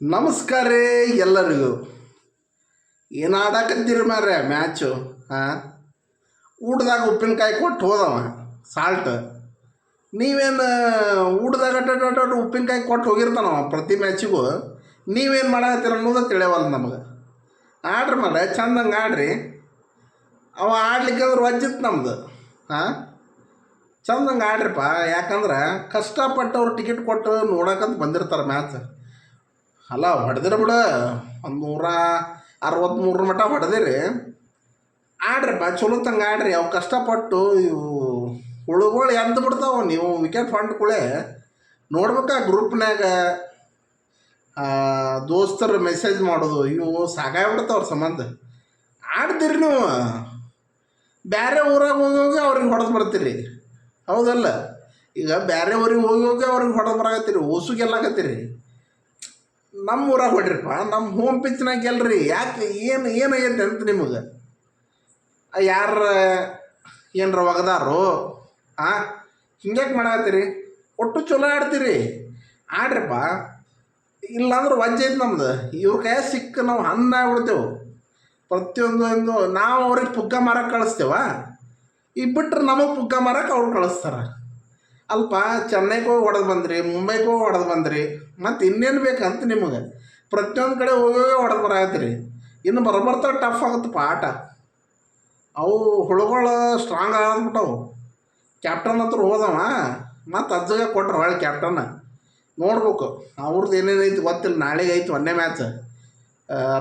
ನಮಸ್ಕಾರ ಎಲ್ಲರಿಗೂ. ಏನು ಆಡಾಕತ್ತೀರಿ ಮಾರ್ರೆ ಮ್ಯಾಚು ಹಾಂ ಊಟದಾಗ ಉಪ್ಪಿನಕಾಯಿ ಕೊಟ್ಟು ಹೋದವ ಸಾಲ್ಟ್ ನೀವೇನು, ಊಟದಾಗ ಅಟ್ಟ ಉಪ್ಪಿನಕಾಯಿ ಕೊಟ್ಟು ಹೋಗಿರ್ತಾನವ ಪ್ರತಿ ಮ್ಯಾಚಿಗೂ? ನೀವೇನು ಮಾಡಾಕತ್ತೀರ ಅನ್ನೋದು ತಿಳಿಯವಲ್ಲ ನಮಗೆ. ಆಡ್ರಿ ಮಾರೆ ಚಂದಂಗೆ ಆಡ್ರಿ. ಅವ ಆಡ್ಲಿಕ್ಕೆ ಅಂದ್ರೆ ವಜ್ಜಿತ್ತು ನಮ್ದು ಹಾಂ ಚಂದಂಗೆ ಆಡ್ರಿಪ್ಪ ಯಾಕಂದ್ರೆ ಕಷ್ಟಪಟ್ಟವ್ರು ಟಿಕೆಟ್ ಕೊಟ್ಟು ನೋಡಕ್ಕಂತ ಬಂದಿರ್ತಾರೆ ಮ್ಯಾಚ್. ಅಲ್ಲ, ಹೊಡೆದಿರ ಬಿಡ. ಒಂದು ನೂರ ಅರವತ್ತ್ಮೂರರ ಮಟ್ಟ ಹೊಡೆದಿರಿ. ಆಡ್ರಿಪ್ಪ ಚಲೋ ತಂಗ ಆಡ್ರಿ. ಅವು ಕಷ್ಟಪಟ್ಟು ಇವು ಹುಳುಗಳು ಎದ್ದು ಬಿಡ್ತಾವ ನೀವು? ವಿಕೆಟ್ ಫಂಡ್ ಕೂಡ ನೋಡ್ಬೇಕಾ ಗ್ರೂಪ್ನಾಗ ದೋಸ್ತರು ಮೆಸೇಜ್ ಮಾಡೋದು. ಇವು ಸಾಕಾಗ್ಬಿಡ್ತಾವ್ರ ಸಂಬಂಧ. ಆಡ್ತೀರಿ ನೀವು. ಬೇರೆ ಊರಾಗ ಹೋಗಿ ಅವ್ರಿಗೆ ಹೊಡೆದು ಬರ್ತೀರಿ. ಹೌದಲ್ಲ? ಈಗ ಬೇರೆ ಊರಿಗೆ ಹೋಗಿ ಹೋಗಿ ಅವ್ರಿಗೆ ಹೊಡೆದು ಬರಾಕತ್ತೀರಿ. ಓಸು ಗೆಲ್ಲಾಕತ್ತೀರಿ ನಮ್ಮ ಊರಾಗ ಹೊಡ್ರಿಪ್ಪ ನಮ್ಮ ಹೋಮ್ ಪಿಚ್ನಾಗ ಗೆಲ್ರಿ ಯಾಕೆ ಏನು ಏನಾಗೈತೆ ಅಂತ ನಿಮಗೆ? ಯಾರ, ಏನರ ಒಗದಾರು ಹಾಂ ಹಿಂಗ್ಯಾಕೆ ಮಾಡತ್ತೀರಿ ಒಟ್ಟು ಚಲೋ ಆಡ್ತೀರಿ? ಆಡ್ರಿಪ್ಪ. ಇಲ್ಲಾಂದ್ರೆ ವಜ್ಜೆ ಐತೆ ನಮ್ದು. ಇವ್ರ ಕೈ ಸಿಕ್ಕ ನಾವು ಹಣ್ಣ ಆಗ್ಬಿಡ್ತೇವೆ ಪ್ರತಿಯೊಂದು ಒಂದು ನಾವು ಅವ್ರಿಗೆ ಪುಗ್ಗ ಮಾರಕ್ಕೆ ಕಳಿಸ್ತೇವ. ಈಗ ಬಿಟ್ರೆ ನಮಗೆ ಪುಗ್ಗ ಮಾರಕ್ಕೆ ಅವ್ರು ಕಳಿಸ್ತಾರೆ. ಅಲ್ಪ ಚೆನ್ನೈಗೋ ಹೊಡೆದು ಬಂದ್ರಿ ಮುಂಬೈಗೆ ಹೊಡೆದು ಬಂದ್ರಿ, ಮತ್ತು ಇನ್ನೇನು ಬೇಕಂತ ನಿಮಗೆ? ಪ್ರತಿಯೊಂದು ಕಡೆ ಹೋಗೋ ಹೊಡೆದು ಬರಾತ್ರಿ. ಇನ್ನು ಬರಬರ್ತಾ ಟಫ್ ಆಗುತ್ತೆ ಪಾಠ. ಅವು ಹುಳುಗಳು ಸ್ಟ್ರಾಂಗ್ ಆಗ್ಬಿಟ್ಟವು. ಕ್ಯಾಪ್ಟನ್ ಹತ್ರ ಹೋದವ, ಮತ್ತು ಅಜ್ಜಗೆ ಕೊಟ್ರು ಹೊಳ್ಳಿ ಕ್ಯಾಪ್ಟನ್ ನೋಡ್ಬೇಕು ಅವ್ರದ್ದು ಏನೇನೈತಿ ಗೊತ್ತಿಲ್ಲ, ನಾಳೆಗೆ ಐತಿ ಒಂದೇ ಮ್ಯಾಚ್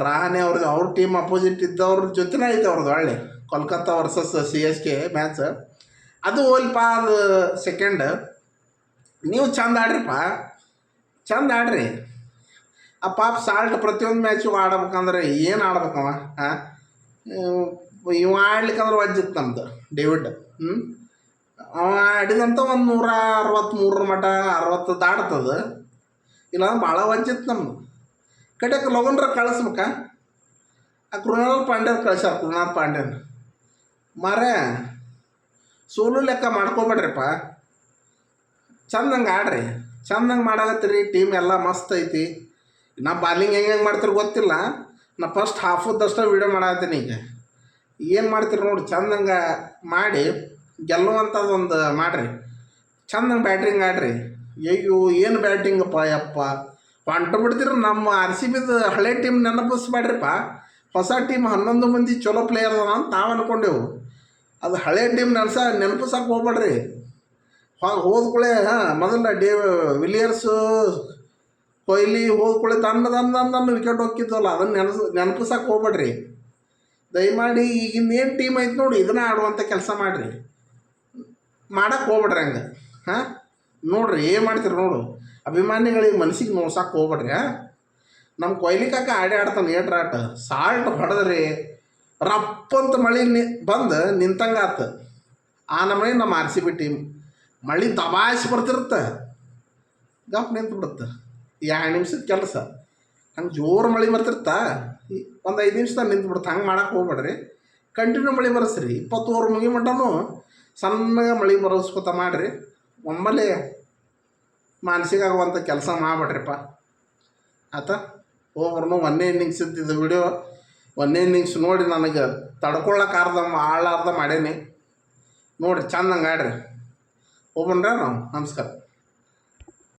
ರಾಹನೆ ಅವ್ರದ್ದು ಅವ್ರ ಟೀಮ್ ಅಪೋಸಿಟ್ ಇದ್ದವ್ರ ಜೊತೆನೇ ಐತೆ ಅವ್ರದ್ದು ಹೊಳ್ಳಿ. Kolkata versus C S K match ಅದು ಹೋಲ್ಪ ಅದು ಸೆಕೆಂಡ್ ನೀವು ಚಂದ ಆಡ್ರಿಪ್ಪ. ಚಂದ ಆಡ್ರಿ. ಆ ಪಾಪ ಸಾಲ್ಟ್ ಪ್ರತಿಯೊಂದು ಮ್ಯಾಚು ಆಡ್ಬೇಕಂದ್ರೆ ಏನು ಆಡ್ಬೇಕವ? ಹಾಂ ಇವ ಆಡ್ಲಿಕ್ಕಂದ್ರೆ ವಜ್ಜಿತ್ತು ನಮ್ದು ಡೇವಿಡ್ ಹ್ಞೂ ಅವ ಆಡಿದಂಥ ಒಂದು ನೂರ ಅರವತ್ತ್ಮೂರರ ಮಟ, ಅರವತ್ತು ದಾಡ್ತದ ಇಲ್ಲಾಂದ್ರೆ ಭಾಳ ವಜ್ಜಿತ್ತು ನಮ್ದು. ಕಡೆಗೆ ಲಗನ್ರ ಕಳಿಸ್ಬೇಕ? ಆ ಕೃಣಾಲ್ ಪಾಂಡ್ಯನ್ ಕಳ್ಸ್ಯಾರ, ಕೃಣಾಲ್ ಪಾಂಡ್ಯನ್. ಮಾರೇ ಸೋಲು ಲೆಕ್ಕ ಮಾಡ್ಕೊಬೇಡ್ರಿಪ್ಪ. ಚಂದಂಗೆ ಆಡ್ರಿ. ಚಂದಂಗೆ ಮಾಡಾಕತ್ತೀರಿ ಟೀಮ್ ಎಲ್ಲ ಮಸ್ತ್ ಐತಿ. ನಾ ಬಾಲಿಂಗ್ ಹೆಂಗೆ ಹೆಂಗೆ ಮಾಡ್ತೀರಿ ಗೊತ್ತಿಲ್ಲ. ನಾ ಫಸ್ಟ್ ಹಾಫದ್ದಷ್ಟೇ ವೀಡಿಯೋ ಮಾಡತ್ತೀನಿ ಈಗ. ಏನು ಮಾಡ್ತೀರಿ ನೋಡಿ ಚಂದಂಗೆ ಮಾಡಿ ಗೆಲ್ಲುವಂಥದ್ದೊಂದು ಮಾಡಿರಿ. ಚಂದಂಗೆ ಬ್ಯಾಟ್ರಿಂಗ್ ಆಡ್ರಿ. ಅಯ್ಯೋ, ಏನು ಬ್ಯಾಟಿಂಗಪ್ಪ ಯಪ್ಪ. ಹೊಂಟು ಬಿಡ್ತೀರಿ ನಮ್ಮ ಆರ್ ಸಿ ಬಿದು ಹಳೆ ಟೀಮ್ ನೆನಪಿಸ್ಬೇಡ್ರಿಪ್ಪ. ಹೊಸ ಟೀಮ್ ಹನ್ನೊಂದು ಮಂದಿ ಚಲೋ ಪ್ಲೇಯರ್ ಅದಾವ ಅಂತ ನಾವು ಅಂದ್ಕೊಂಡೆವು ಅದು ಹಳೆ ಟೀಮ್ ನೆನ್ಸ ನೆನಪಿಸಕ್ಕೆ ಹೋಗ್ಬೇಡ್ರಿ. ಹೋದ ಹೋದ್ಕೂಳೆ ಹಾಂ, ಮೊದಲ ಡೇ ವಿಲಿಯರ್ಸು, ಕೊಹ್ಲಿ ಹೋದ್ಕೂಳೆ ತನ್ನ ತನ್ನ ತನ್ನ ವಿಕೆಟ್ ಹೋಗ್ತಿದ್ವಲ್ಲ ಅದನ್ನು ನೆನಸ ನೆನಪಿಸಕ್ಕೆ ಹೋಗ್ಬೇಡ್ರಿ. ದಯಮಾಡಿ ಈಗಿನ ಏನು ಟೀಮ್ ಐತೆ ನೋಡಿ, ಇದನ್ನ ಆಡುವಂಥ ಕೆಲಸ ಮಾಡಿರಿ. ಮಾಡಕ್ಕೆ ಹೋಗ್ಬೇಡ್ರಿ ಹಂಗೆ, ಹಾಂ? ನೋಡ್ರಿ, ಏನು ಮಾಡ್ತೀರಿ ನೋಡು. ಅಭಿಮಾನಿಗಳಿಗೆ ಮನಸ್ಸಿಗೆ ನೋಡ್ಸಕ್ಕೆ ಹೋಗ್ಬೇಡ್ರಿ, ಹಾಂ? ನಮ್ಮ ಕೊಹ್ಲಿ ಕಾಕ ಆಡಿ ಆಡ್ತಾನೆ ಏಟ್ರಾಟ, ಸಾಲ್ಟ್ ಹೊಡೆದ್ರಿ. ರಪ್ಪಂತ ಮಳೆ ನಿ ಬಂದು ನಿಂತಂಗೆ ಆತು ಆ ನಮನೆ ನಮ್ಮ ಆರ್ ಸಿ ಬಿ ಟೀಮ್ ಮಳೆ ದಬಾಯಿಸಿ ಬರ್ತಿರುತ್ತೆ. ಗಪ್ ನಿಂತು ಬಿಡುತ್ತೆ. ಎರಡು ನಿಮಿಷದ ಕೆಲಸ. ಹಂಗೆ ಜೋರು ಮಳೆ ಬರ್ತಿರ್ತಾ ಒಂದು ಐದು ನಿಮಿಷದಾಗ ನಿಂತು ಬಿಡುತ್ತೆ. ಹಂಗೆ ಮಾಡಕ್ಕೆ ಹೋಗ್ಬೇಡ್ರಿ. ಕಂಟಿನ್ಯೂ ಮಳೆ ಬರಸ್ರಿ. ಇಪ್ಪತ್ತು ಓವರ್ ಮುಗಿ ಮಟ್ಟನು ಸಣ್ಣಗೆ ಮಳೆ ಬರೋಸ್ಕೊತ ಮಾಡಿರಿ. ಒಮ್ಮೆಲೆ ಮಾನಸಿಕ ಆಗುವಂಥ ಕೆಲಸ ಮಾಡ್ಬೇಡ್ರಿಪ್ಪ. ಆತ? ಓವರ್ನು ಒಂದೇ ಇನ್ನಿಂಗ್ಸ್ ಇದ್ದಿದ್ದು ವಿಡಿಯೋ ಒಂದೇ ನಿಮಿಷ ನೋಡಿ ನನಗೆ ತಡ್ಕೊಳ್ಳೋಕ್ಕಾರ್ದ ಆಳಾರ್ದ ಮಾಡೇನಿ. ನೋಡಿರಿ ಚಂದಂಗೆ ಆಡ್ರಿ. ಹೋಗ್ಬನ್ರ ನಾವು? ನಮಸ್ಕಾರ.